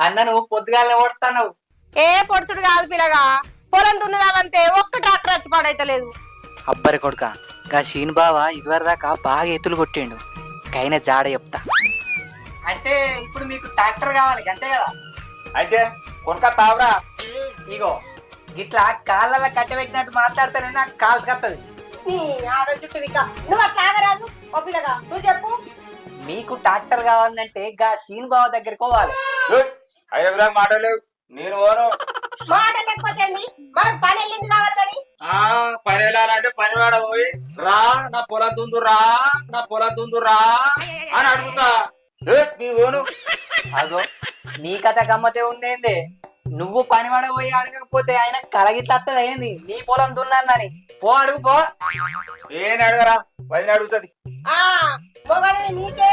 అన్న నువ్వు పొద్దుగాలనే ఓడుతావు ఏ పొడుచుడు కాదు పిల్లగా. పొలం దున్నదామంటే ఒక్క ట్రాక్టర్ వచ్చి పాడైతలేదు. అబ్బరి కొడుక గా షీన్ బావ ఇదివరదాకా బాగా ఎత్తులు కొట్టిండు. కైన జాడ చెప్తా. అంటే ఇప్పుడు మీకు ట్రాక్టర్ కావాలి అంతే కదా? అయితే కొనక తావరా. ఇగో ఇట్లా కాళ్ళ కట్టబెట్టినట్టు మాట్లాడితేనే నాకు కాల్స్ కత్తది. నీ ఆడ చుట్టూ విక నువ్వు అట్లా ఓ పిల్లగా నువ్వు చెప్పు. మీకు ట్రాక్టర్ కావాలంటే గా షీన్ బావ దగ్గరికి పోవాలి. ఐదుగురాకు మాటలేవు నేను మాట లేకపోతే పని వెళ్ళింది పని వెళ్ళాలంటే పని వాడ పోయి రా నా పొలం దుందు రా నా పొలం దుందు రా అని అడుగుతా. నీ కథ గమ్మతే ఉందేంది? నువ్వు పని పోయి అడగకపోతే ఆయన కలగిట్లత్తది ఏంది? నీ పొలం దున్నానని. పో అడుగు పో. ఏం అడగరా? పది అడుగుతుంది. నీకే